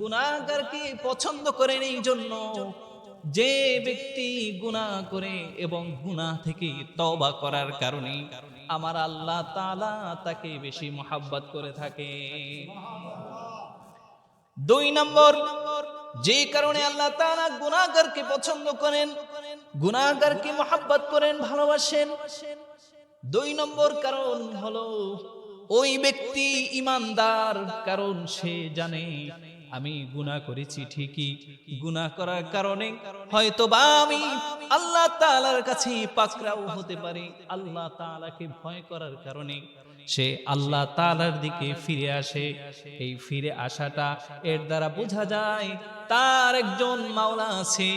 গুনাহগারকে পছন্দ করেন এই জন্য যে ব্যক্তি গুনাহ করে এবং গুনাহ থেকে তওবা করার কারণে আমার আল্লাহ তাআলা তাকে বেশি মহাব্বত করে থাকে। দুই নম্বর, যে কারণে আল্লাহ তাআলা গুনাহগারকে পছন্দ করেন, গুনাহগারকে মহাব্বত করেন, ভালোবাসেন। দুই নম্বর কারণ হলো ওই ব্যক্তি ইমানদার, কারণ সে জানে আমি গুনাহ করেছি ঠিকই। গুনাহ করার কারণে হয়তো বা আমি আল্লাহ তাআলার কাছে পাকড়াও হতে পারি, আল্লাহ তাআলাকে ভয় করার কারণে। সে আল্লাহ তালার দিকে ফিরে আসে। এই ফিরে আসাটা এর দ্বারা বোঝা যায়, তার একজন মাওলা আছে,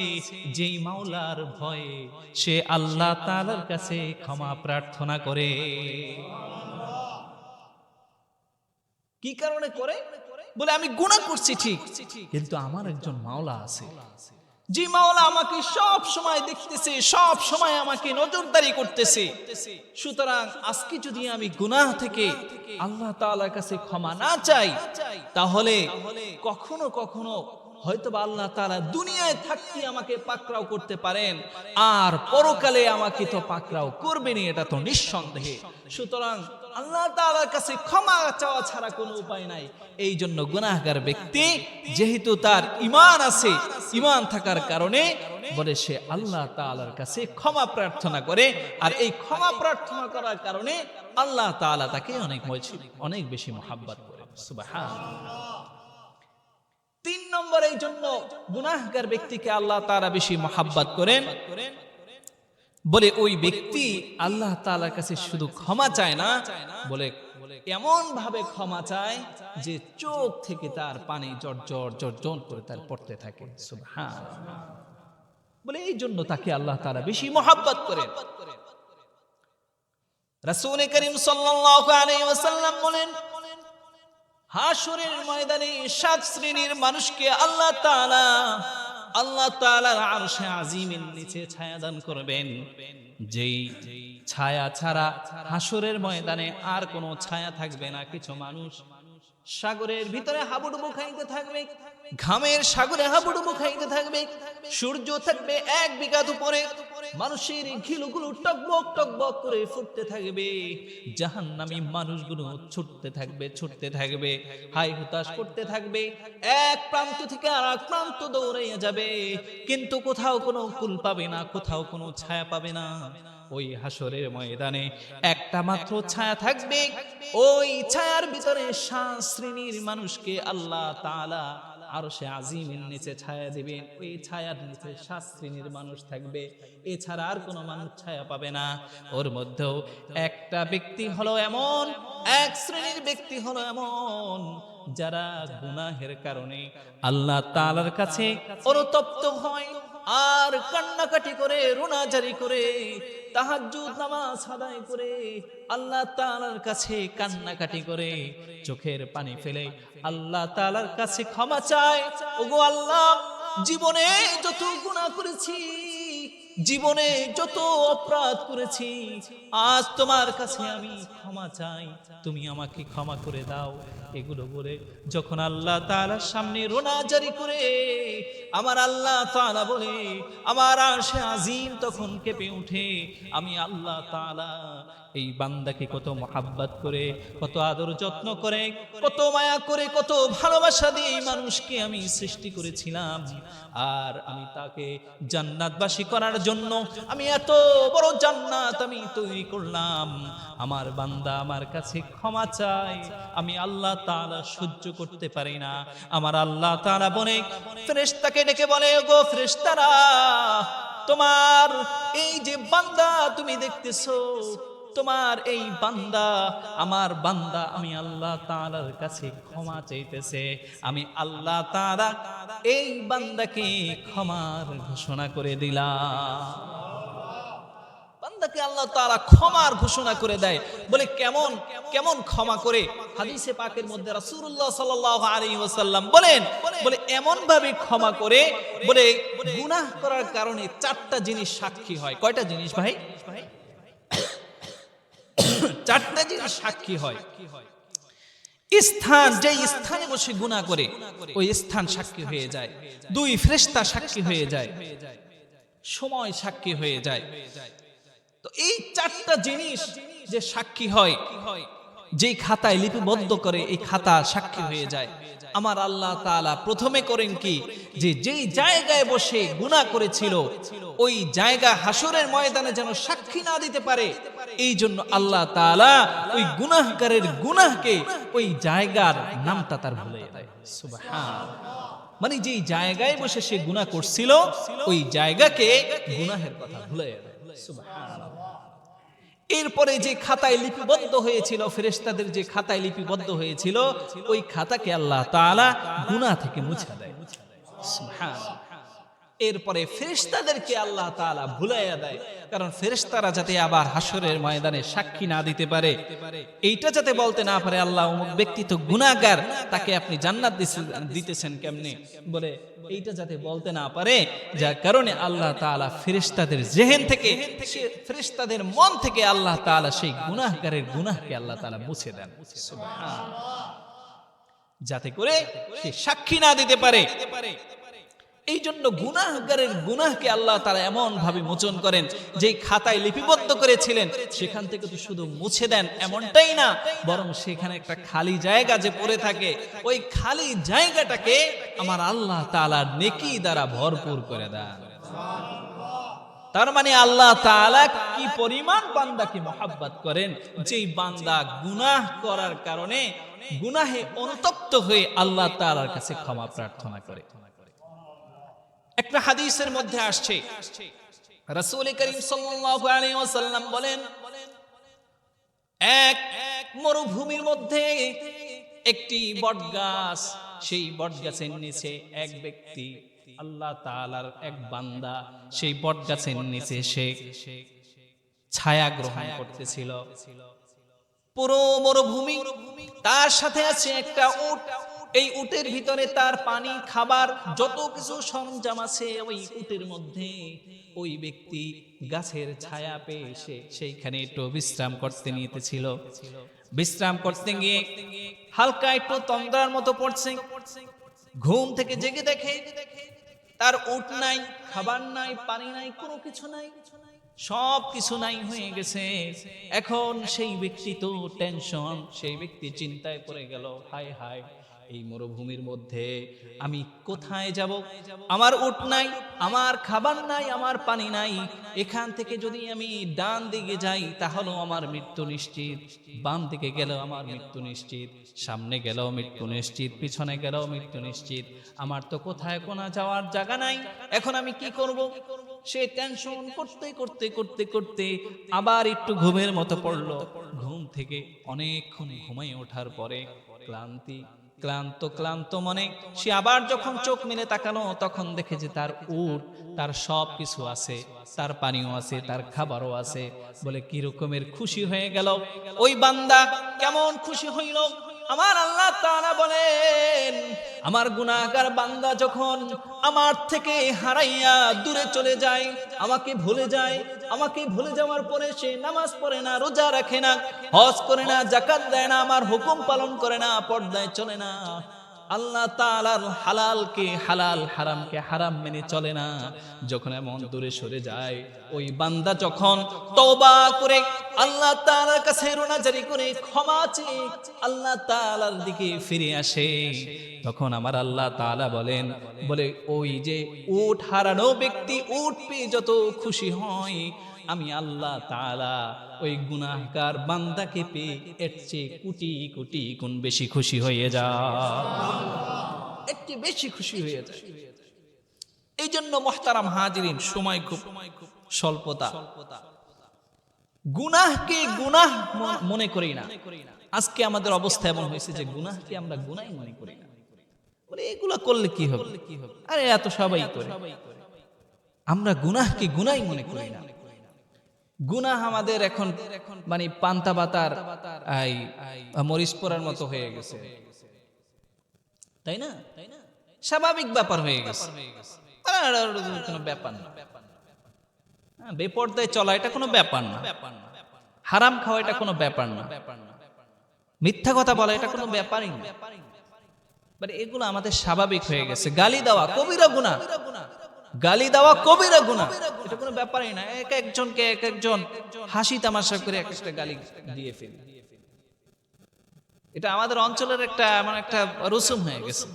যেই মাওলার ভয়ে সে আল্লাহ তালার কাছে ক্ষমা প্রার্থনা করে। কি কারণে করে? বলে আমি গুনাহ করছি ঠিক। কিন্তু আমার একজন মাওলা আছে। যে মাওলা আমাকে সব সময় দেখতেছে সব সময় আমাকে নজরদারি করতেছে। সুতরাং আজকে যদি আমি গুনাহ থেকে আল্লাহ তাআলার কাছে ক্ষমা না চাই তাহলে কখনো কখনো হয়তো বা আল্লাহ তাআলা দুনিয়ায় থাকতে আমাকে পাকড়াও করতে পারেন। আর পরকালে আমাকে তো পাকড়াও করবেনি এটা তো নিঃসন্দেহে। সুতরাং আল্লাহ তাআলার কাছে ক্ষমা চাওয়া ছাড়া কোনো উপায় নাই। এই জন্য গুনাহগার ব্যক্তি যেহেতু তার ইমান আছে ইমান থাকার কারণে বলে সে আল্লাহ তাআলার কাছে ক্ষমা প্রার্থনা করে আর এই ক্ষমা প্রার্থনা করার কারণে আল্লাহ তাআলা তাকে অনেক অনেক বেশি মহাব্বত করে। তিন নম্বর এই জন্য গুনাহগার ব্যক্তিকে আল্লাহ তাআলা বেশি মহাব্বত করেন। বলে ওই ব্যক্তি আল্লাহ তাআলার কাছে শুধু ক্ষমা চায় না বলে এমন ভাবে ক্ষমা চায় যে চোখ থেকে তার পানি জর্জর জর্জর করে তার পড়তে থাকে। বলে এই জন্য তাকে আল্লাহ তাআলা বেশি মহাব্বত করে। রাসূল করিম সাল্লাল্লাহু আলাইহি ওয়াসাল্লাম বলেন হাসরের ময়দানে সাত শ্রেণির মানুষকে আল্লাহ তাআলা আল্লাহ তাআলার আরশে আজিমের নিচে ছায়া দান করবেন। যেই ছায়া ছাড়া হাসরের ময়দানে আর কোনো ছায়া থাকবে না, কিছু মানুষ সাগরের ভিতরে হাবুডুবু খাইতে থাকবে। ঘামের সাগরে হাবুডুবু খাইতে থাকবে, সূর্য থাকবে এক বিঘাত উপরে মানুষের ঘিলুগুলো টকবক টকবক করে ফুটতে থাকবে। জাহান্নামী মানুষগুলো ছুটতে থাকবে ছুটতে থাকবে, হাই হুতাশ করতে থাকবে, এক প্রান্ত থেকে আর এক প্রান্ত দৌড়াইয়া যাবে। কিন্তু কোথাও কোনো কুল পাবে না, কোথাও কোনো ছায়া পাবে না। ওই হাসরের ময়দানে একটা মাত্র ছায়া থাকবে, ওই ছায়ার ভিতরে শ্রেণির মানুষকে আল্লাহ তাআলা আরও সে আজিমের নিচে ছায়া দিবেন ওই ছায়ার নিচে সাত শ্রেণির মানুষ থাকবে। এছাড়া আর কোনো মানুষ ছায়া পাবে না। ওর মধ্যেও একটা ব্যক্তি হলো এমন, এক শ্রেণির ব্যক্তি হলো এমন, যারা গুনাহের কারণে আল্লাহ তাআলার কাছে অনুতপ্ত হয়, আর কান্নাকাটি করে রোনাজারি করে নামাজ আদায় করে আল্লাহ কাছে কান্নাকাটি করে, চোখের পানি ফেলে আল্লাহ কাছে ক্ষমা চায়। ওগো আল্লাহ, জীবনে যত গুনাহ করেছি, জীবনে যত অপরাধ করেছি, আজ তোমার কাছে আমি ক্ষমা চাই। তুমি আমাকে ক্ষমা করে দাও। এগুলো বলে যখন আল্লাহ তাআলার সামনে রোনা জারি করে, আমার আল্লাহ তাআলা বলে, আমার আরশে আজিম তখন কেঁপে উঠে আমি আল্লাহ তাআলা এই বান্দাকে কত মহাব্বত করে, কত আদর যত্ন করে, কত মায়া করে, কত ভালোবাসা দিয়ে মানুষকে আমি সৃষ্টি করেছিলাম। আর আমি তাকে জান্নাতবাসী করার জন্য আমি এত বড় জান্নাত আমি তৈরি করলাম। আমার বান্দা আমার কাছে ক্ষমা চায়। আমি আল্লাহ তাআলা সহ্য করতে পারি না। আমার আল্লাহ তাআলা বলে, ফেরেশতাকে ডেকে বলে গো ফেরেশতারা, তোমার এই যে বান্দা তুমি দেখতেছো, তোমার এই বান্দা, আমার বান্দা, আমি আল্লাহ তাআলার কাছে ক্ষমা চাইতেছে। আমি আল্লাহ তাআলা এই বান্দাকে ক্ষমার ঘোষণা করে দিলাম। বান্দাকে আল্লাহ তাআলা ক্ষমার ঘোষণা করে দেয়। বলে, কেমন কেমন ক্ষমা করে? হাদিসে পাকের মধ্যে রাসূলুল্লাহ সাল্লাল্লাহু আলাইহি ওয়াসাল্লাম বলেন, বলে এমন ভাবে ক্ষমা করে, বলে, গুনাহ করার কারণে চারটা জিনিস সাক্ষী হয়। কয়টা জিনিস ভাই? চারটা জিনিস সাক্ষী হয়। স্থান যে স্থানে বসে গুনাহ করে, ওই স্থান সাক্ষী হয়ে যায়। দুই ফ্রেস্তা সাক্ষী হয়ে যায়। সময় সাক্ষী হয়ে যায়। তো এই চারটা জিনিস যে সাক্ষী হয়, যেই খাতায় লিপিবদ্ধ করে এই খাতা সাক্ষী হয়ে যায়। আমার আল্লাহ তাআলা প্রথমে করেন কি? যে যেই জায়গায় বসে গুনাহ করেছিল, ওই জায়গা হাসরের ময়দানে যেন সাক্ষী না দিতে পারে, এই জন্য আল্লাহ তাআলা ওই গুনাহগারের গুনাহকে ওই জায়গার নামটা তার ভুলে মানে যেই জায়গায় বসে সে গুনাহ করছিল, ওই জায়গাকে গুনাহের কথা ভুলে সুবহানাল্লাহ। এরপরে যে খাতায় লিপিবদ্ধ হয়েছিল ফেরেস্তাদের যে খাতায় লিপিবদ্ধ হয়েছিল, ওই খাতাকে আল্লাহ তালা গুনা থেকে মুছে দেয়। এরপরে ফেরেশতাদেরকে আল্লাহ তাআলা ভুলাইয়া দেয়। কারণ ফেরেশতারা যাতে আবার হাসরের ময়দানে সাক্ষী না দিতে পারে, এইটা যাতে বলতে না পারে, আল্লাহ অমুক ব্যক্তি তো গুনাহগার, তাকে আপনি জান্নাত দিতেছেন কেমনে? বলে, এইটা যাতে বলতে না পারে, যার কারণে আল্লাহ তাআলা ফেরেশতাদের জেহেন থেকে, সে ফেরেশতাদের মন থেকে আল্লাহ তাআলা সেই গুনাহগারের গুনাহকে আল্লাহ তালা মুছে দেন। যাতে করে সে সাক্ষী না দিতে পারে। এই জন্য গুনাহগারের গুনাহকে আল্লাহ তারা এমন ভাবে মোচন করেন যে খাতায় লিপিবদ্ধ করেছিলেন, সেখান থেকে তো শুধু মুছে দেন এমনটাই না, বরং সেখানে একটা খালি জায়গা যে পড়ে থাকে, ওই খালি জায়গাটাকে আমার আল্লাহ তাআলা নেকি দ্বারা ভরপুর করে দেন। তার মানে আল্লাহ তাআলা কি পরিমাণ বান্দাকে মহাব্বত করেন, যেই বান্দা গুনাহ করার কারণে গুনাহে অনুতপ্ত হয়ে আল্লাহ তাআলার কাছে ক্ষমা প্রার্থনা করে। একটা হাদিসের মধ্যে আসছে। রাসূল করিম ওয়াসাল্লাম বলেন, এক মরুভূমির মধ্যে একটি বটগাছ, সেই বটগাছের নিচে এক ব্যক্তি, আল্লাহ তাআলার এক বান্দা, সেই বটগাছের নিচে সে ছায়া গ্রহণ করতেছিল। পুরো মরুভূমি তার সাথে আছে একটা উট। এই উটের ভিতরে তার পানি, খাবার, যত কিছু সরঞ্জাম আছে, ওই উটের মধ্যে ওই ব্যক্তি গাছের ছায়া পেয়ে সে সেইখানে একটু বিশ্রাম করতে নিতেছিল। বিশ্রাম করতে গিয়ে হালকা একটু তন্দ্রার মতো পড়ছে। ঘুম থেকে জেগে দেখে তার উট নাই, খাবার নাই, পানি নাই, কোনো কিছু নাই, সব কিছু নাই হয়ে গেছে। এখন সেই ব্যক্তি তো টেনশন সেই ব্যক্তি চিন্তায় পড়ে গেল, হায় হায়। এই মরুভূমির মধ্যে আমি কোথায় যাব? আমার উট নাই, আমার খাবার নাই, আমার পানি নাই। এখান থেকে যদি আমি ডান দিকে যাই, তাহলেও আমার মৃত্যু নিশ্চিত। বাম দিকে গেলেও আমার মৃত্যু নিশ্চিত। সামনে গেলেও মৃত্যু নিশ্চিত। পিছনে গেলেও মৃত্যু নিশ্চিত। আমার তো কোথায় কোনা যাওয়ার জায়গা নাই। এখন আমি কি করব? সে টেনশন করতে করতে করতে করতে আবার একটু ঘুমের মতো পড়ল। ঘুম থেকে অনেকক্ষণ ঘুমাই ওঠার পরে ক্লান্তি ক্লান্ত ক্লান্ত মনে সে আবার যখন চোখ মেলে তাকালো, তখন দেখে যে তার উট, তার সব কিছু আছে, তার পানিও আছে, তার খাবারও আছে। বলে, কি রকমের খুশি হয়ে গেল? ওই বান্দা কেমন খুশি হইল? আমার আল্লাহ তারা বলেন, আমার গুণাগার বান্দা যখন আমার থেকে হারাইয়া দূরে চলে যায়, আমাকে ভুলে যায়, আমাকে ভুলে যাওয়ার পরে সে নামাজ পড়ে না, রোজা রাখে না, হজ করে না জাকাত দেয় না, আমার হুকুম পালন করে না, পর্দায় চলে না। আল্লাহ তাআলার হালালকে হালাল, হারামকে হারাম মেনে চলে না। যখন এমন দূরে সরে যায়, ওই বান্দা যখন তবা করে আল্লাহ তাআলার কাছে রোনাজারি করে ক্ষমা আল্লাহ তাআলার দিকে ফিরে আসে, তখন আমার আল্লাহ তাআলা বলেন, বলে, ওই যে উট হারানো ব্যক্তি উট পেয়ে যত খুশি হয় আমি আল্লাহ তাআলা ওই গুনাহগার বান্দাকে পেয়ে এর চেয়ে কোটি কোটি গুণ বেশি খুশি হয়ে যা একটি বেশি খুশি হয়ে যায় এই জন্য মহতারাম হাজিরিন, সময় খুব স্বল্পতা। গুনাহকে গুনাহ মনে করি না। আজকে আমাদের অবস্থা এমন হয়েছে যে গুনাহকে আমরা গুনাই মনে করি না। এগুলা করলে কি হবে? আরে, এত সবাই করে। আমরা গুনাহকে গুনাই মনে করি না। গুনাহ আমাদের এখন মানে পান্তা বাতার মরিচ পোড়ার মতো হয়ে গেছে। তাই না? স্বাভাবিক ব্যাপার হয়ে গেছে। কোনো ব্যাপার না। হ্যাঁ, বেপর্দায় চলা এটা কোনো ব্যাপার না। হারাম খাওয়া এটা কোনো ব্যাপার না। মিথ্যা কথা বলা এটা কোনো ব্যাপারই না। বাট এগুলো আমাদের স্বাভাবিক হয়ে গেছে। গালি দেওয়া কবিরা গুণা গালি দেওয়া কবিরা গুণা এটা কোনো ব্যাপারই না। এক একজনকে এক একজন হাসি তামাশা করে এক একটা গালি দিয়ে ফেলি। এটা আমাদের অঞ্চলের একটা, এমন একটা রসুম হয়ে গেছে।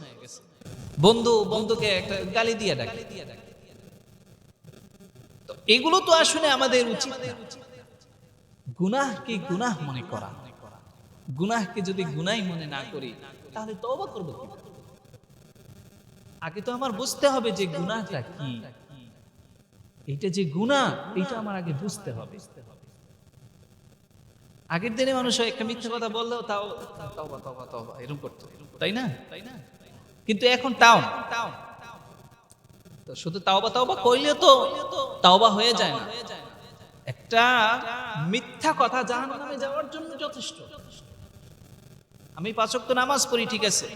বন্ধু, বন্ধুকে একটা গালি দিয়ে ডাকে। তো এগুলো তো আসলে আমাদের উচিত গুনাহ কি গুনাহ মনে করা? গুনাহকে যদি গুনাই মনে না করি, তাহলে তওবা করব আগে তো আমার বুঝতে হবে যে গুনাহটা কি। এটা যে গুনাহ এটা আমার আগে বুঝতে হবে। আগের দিনে মানুষ একটা মিথ্যা কথা বললেও তাও তওবা এরকম করতো। তাই না? তাই না কিন্তু এখন তাও না। তো শুধু তাওবা তাওবা কইলে তো তাওবা হয়ে যায় না। একটা মিথ্যা কথা জাহান্নামে যাওয়ার জন্য যথেষ্ট। আমি পাঁচক তো নামাজ পড়ি, ঠিক আছে?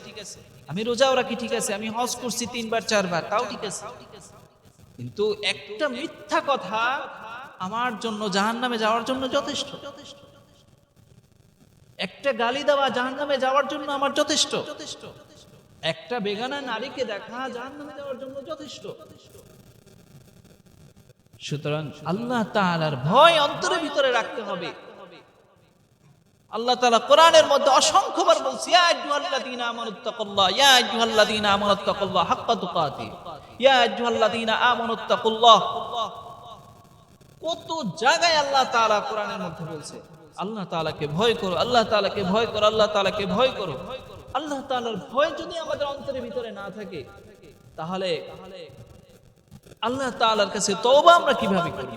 আমি রোজাও রাখি, ঠিক আছে? আমি হজ করছি তিনবার, চারবার, তাও ঠিক আছে? কিন্তু একটা মিথ্যা কথা আমার জন্য জাহান্নামে যাওয়ার জন্য যথেষ্ট। একটা গালি দেওয়া জাহান্নামে যাওয়ার জন্য আমার যথেষ্ট। একটা বেগানা নারীকে দেখা জাহান্নামে যাওয়ার জন্য যথেষ্ট। সুতরাং আল্লাহ তাআলার ভয় অন্তরের ভিতরে রাখতে হবে। আল্লাহ তালা কোরআনের মধ্যে অসংখ্যবার বলছে, ইয়া ইয়া কত জায়গায় আল্লাহ তাআলা কোরআনের মধ্যে বলছে, আল্লাহ তাআলাকে ভয় করো, আল্লাহ তাআলাকে ভয় করো, আল্লাহ তাআলাকে ভয় করো। আল্লাহ তাআলার ভয় যদি আমাদের অন্তরের ভিতরে না থাকে, তাহলে আল্লাহ তাআলার কাছে তওবা আমরা কীভাবে করি?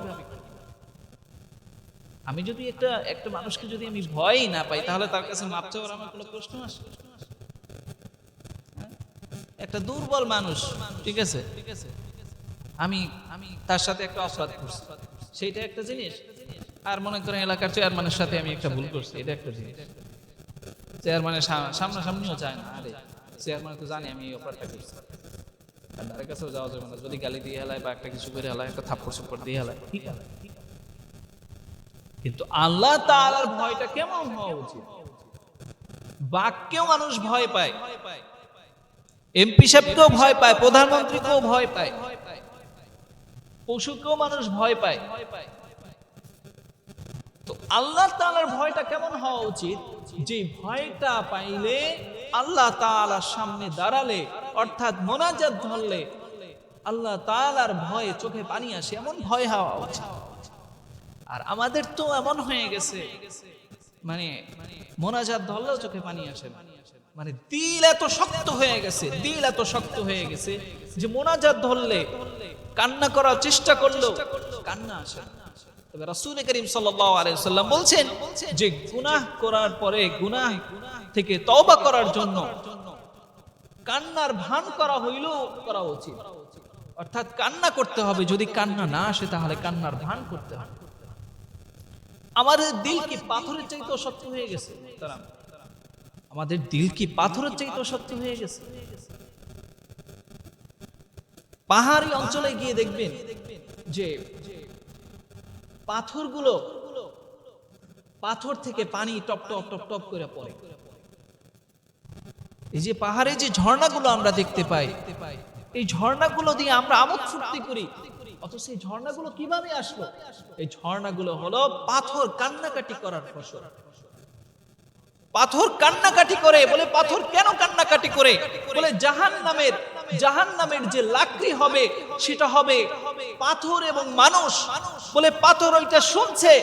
আমি যদি একটা একটা মানুষকে যদি আমি ভয়ই না পাই, তাহলে তার কাছে মাপ চাওয়ার আমার কোনো প্রশ্ন আসে? হ্যাঁ? একটা দুর্বল মানুষ, ঠিক আছে? ঠিক আছে আমি আমি তার সাথে একটা অপরাধ করছি। সেইটা একটা জিনিস। আর মনে করেন এলাকার চেয়ারম্যানের সাথে আমি একটা ভুল করছি, এটা একটা জিনিস। চেয়ারম্যানের সামনাসামনিও চায় না। আরে চেয়ারম্যান তো জানি আমি এই অফারটা করছি। আর ধারে কাছেও যাওয়া যাবে না। যদি গালি দিয়ে হেলায় বা একটা কিছু করে হেলায়, একটা থাপ্পড় সুপ্পড় দিয়ে হেলায়, ঠিক আছে? কিন্তু আল্লাহ তাআলার ভয়টা কেমন হওয়া উচিত? বাক্যেও মানুষ ভয় পায়। এমপি সাহেবকেও ভয় পায়, প্রধানমন্ত্রীকেও ভয় পায়। পশুকেও মানুষ ভয় পায়। তো আল্লাহ তাআলার ভয়টা কেমন হওয়া উচিত? যে ভয়টা পাইলে আল্লাহ তাআলার সামনে দাঁড়ালে, অর্থাৎ মোনাজাত ধরলে, আল্লাহ তাআলার ভয়ে চোখে পানি আসে, এমন ভয় হওয়া উচিত। আর আমাদের তো এমন হয়ে গেছে মানে মোনাজাত ধরলেও চোখে পানি আসে না। মানে দিল এত শক্ত হয়ে গেছে, দিল এত শক্ত হয়ে গেছে যে মোনাজাত ধরলে কান্না করার চেষ্টা করলেও কান্না আসে তবে রাসূল করিম বলছেন যে গুনাহ করার পরে, গুনাহ থেকে তওবা করার জন্য কান্নার ভান করা হইলেও করা উচিত। অর্থাৎ কান্না করতে হবে, যদি কান্না না আসে তাহলে কান্নার ভান করতে হবে। আমাদের দিল কি পাথরের চাইতেও শক্ত হয়ে গেছে? আমাদের দিল কি পাথরের চাইতেও শক্ত হয়ে গেছে? পাহাড়ি অঞ্চলে গিয়ে দেখবেন যে পাথরগুলো পাথর থেকে পানি টপ টপ টপ টপ করে পড়ে। এই যে পাহাড়ে যে ঝর্ণাগুলো আমরা দেখতে পাই, এই ঝর্ণাগুলো দিয়ে আমরা আমোদ ফুর্তি করি। অথচ এই ঝর্ণাগুলো কীভাবে আসলো? এই ঝর্ণাগুলো হলো পাথর কান্নাকাটি করার ফসল। পাথর কান্নাকাটি করে, বলে পাথর কেন কান্নাকাটি করে? বলে জাহান নামের জাহান নামের যে লাকড়ি হবে, সেটা হবে পাথর এবং মানুষ। বলে পাথর ওইটা শুনছে,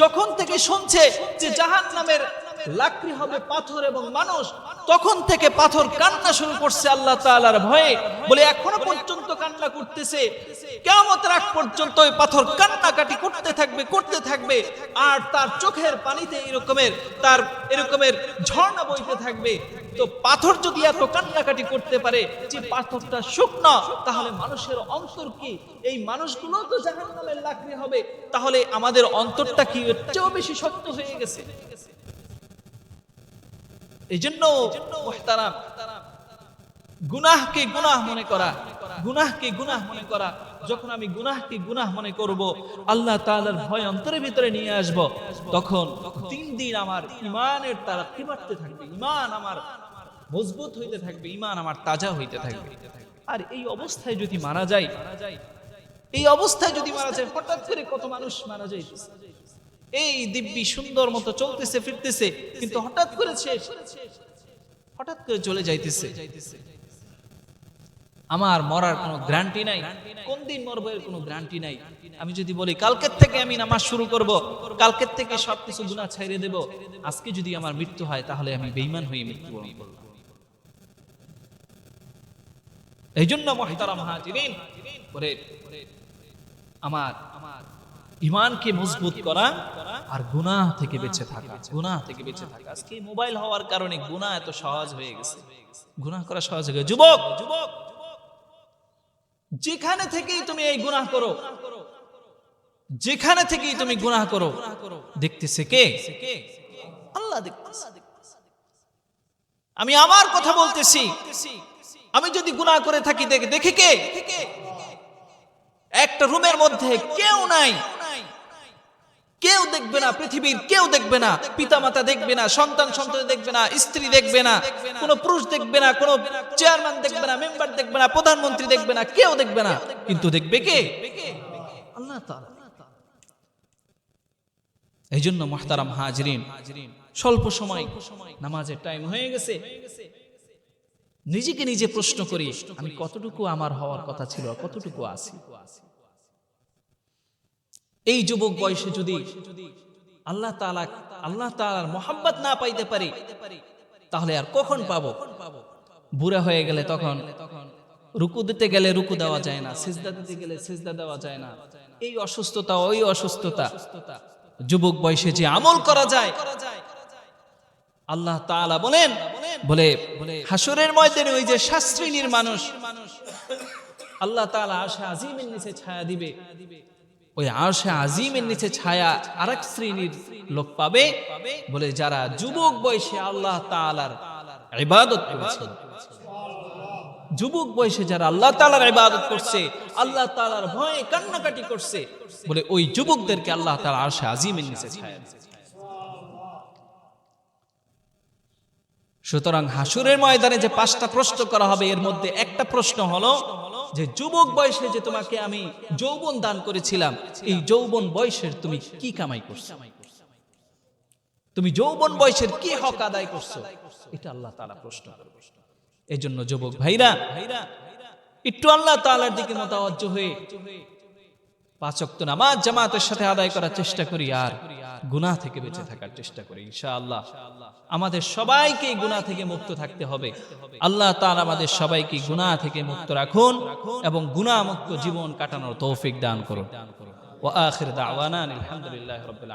যখন থেকে শুনছে যে জাহান নামের লাকড়ি হবে পাথর এবং মানুষ। তখন থেকে পাথর কান্না শুরু করছে আল্লাহ তাআলার ভয়ে। বলে, এখনও পর্যন্ত কান্না করতেছে। রাখ পর্যন্ত ওই পাথর কান্নাকাটি করতে থাকবে করতে থাকবে। আর তার চোখের পানিতে এরকমের, তার এরকমের ঝর্ণা বইতে থাকবে। তো পাথর যদি এত কান্নাকাটি করতে পারে, যে পাথরটা শুকনা, তাহলে মানুষের অন্তর কি? এই মানুষগুলো তো জাহান্নামের লাকড়ি হবে। তাহলে আমাদের অন্তরটা কি এর চেয়েও বেশি শক্ত হয়ে গেছে? এই জন্য গুনাহকে গুনাহ মনে করা, গুনাহকে গুনাহ মনে করা, যখন আমি গুনাহকে গুনাহ মনে করব, আল্লাহ ভয় অন্তরের ভিতরে নিয়ে আসব, তখন দিন দিন আমার ইমানের তারা থাকবে ইমান আমার মজবুত হইতে থাকবে ইমান আমার তাজা হইতে থাকবে। আর এই অবস্থায় যদি মারা যায়, এই অবস্থায় যদি মারা যায়, হঠাৎ করে কত মানুষ মারা যায় এই দিব্যি সুন্দর মতো চলতেছে, ফিরতেছে, কিন্তু হঠাৎ করে শেষ হঠাৎ করে চলে যাইতেছে। আমার মরার কোনো গ্যারান্টি নাই, কোন দিন মরবো এর কোনো গ্যারান্টি নাই। আমি যদি বলি, কালকের থেকে আমি নামাজ শুরু করব, কালকের থেকে সবকিছু গুনাহ ছাইড়ে দেব, আজকে যদি আমার মৃত্যু হয়, তাহলে আমি বেঈমান হয়ে মৃত্যুবরণ করলাম এই জন্য মহতারাম হাজিরিন করে আমার আমার ইমানকে মজবুত করা আর গুনাহ থেকে বেঁচে থাকা, গুনাহ থেকে বেঁচে থাকা। আজকে মোবাইল হওয়ার কারণে গুনাহ এত সহজ হয়ে গেছে। গুনাহ করা সহজ হয়ে গেছে। যুবক যুবক, যেখানে থেকেই তুমি এই গুনাহ করো, যেখানে থেকেই তুমি গুনাহ করো, দেখতেছে কে? আল্লাহ দেখতেছে। আমি আমার কথা বলতেছি। আমি যদি গুনাহ করে থাকি, দেখে দেখে কে? একটা রুমের মধ্যে কেউ নাই। কেউ দেখবে না, পৃথিবীর কেউ দেখবে না, পিতামাতা দেখবে না, সন্তান সন্তান দেখবে না, স্ত্রী দেখবে না, কোনো পুরুষ দেখবে না, কোনো চেয়ারম্যান দেখবে না, মেম্বার দেখবে না, প্রধানমন্ত্রী দেখবে না, কেউ দেখবে না। কিন্তু দেখবে কে? আল্লাহ এই জন্য মহতারাম হাজরিন, স্বল্প সময় নামাজের টাইম হয়ে গেছে। নিজেকে নিজে প্রশ্ন করি, আমি কতটুকু আমার হওয়ার কথা ছিল, কতটুকু আছি? এই যুবক বয়সে যদি আল্লাহ তাআলা, আল্লাহ তাআলার মোহাব্বত না পাইতে পারি, তাহলে আর কখন পাবো? বুড়া হয়ে গেলে তখন রুকু দিতে গেলে রুকু দেওয়া যায় না, সিজদা দিতে গেলে সিজদা দেওয়া যায় না। এই অসুস্থতা, ওই অসুস্থতা। যুবক বয়সে যে আমল করা যায়, আল্লাহ তাআলা বলেন, বলে হাসরের ময়দানে ওই যে শাস্ত্রীনির মানুষ, আল্লাহ তাআলা আশা আজিমের নিচে ছায়া দিবে। ওই আশা আজিমের নিচে ছায়া আরেক শ্রেণির লোক পাবে বলে যারা যুবক বয়সে আল্লাহ তাআলার ইবাদত করেছে যুবক বয়সে যারা আল্লাহ তাআলার ইবাদত করছে, আল্লাহ তাআলার ভয়ে কান্নাকাটি করছে বলে ওই যুবকদেরকে আল্লাহ তাআলা আশা আজিমের নিচে ছায়া সুতরাং হাসুরের ময়দানে যে পাঁচটা প্রশ্ন করা হবে, এর মধ্যে একটা প্রশ্ন হলো যে যুবক বয়সে যে তোমাকে আমি যৌবন দান করেছিলাম, এই যৌবন বয়সের তুমি কি কামাই করছ? তুমি যৌবন বয়সের কি হক আদায় করছ? এটা আল্লাহ তাআলা প্রশ্ন এই জন্য যুবক ভাইরা, একটু আল্লাহ তাআলার দিকে মোতাবজ্জ হয়ে পাঁচ ওয়াক্ত নামাজ জামাতের সাথে আদায় করার চেষ্টা করি আর গুনাহ থেকে বেঁচে থাকার চেষ্টা করি, ইনশাআল্লাহ। আমাদের সবাইকে গুনাহ থেকে মুক্ত থাকতে হবে। আল্লাহ তার আমাদের সবাইকে গুনাহ থেকে মুক্ত রাখুন এবং গুনা মুক্ত জীবন কাটানোর তৌফিক দান করুন। ওয়া আখির দাওয়ানা আলহামদুলিল্লাহি রাব্বিল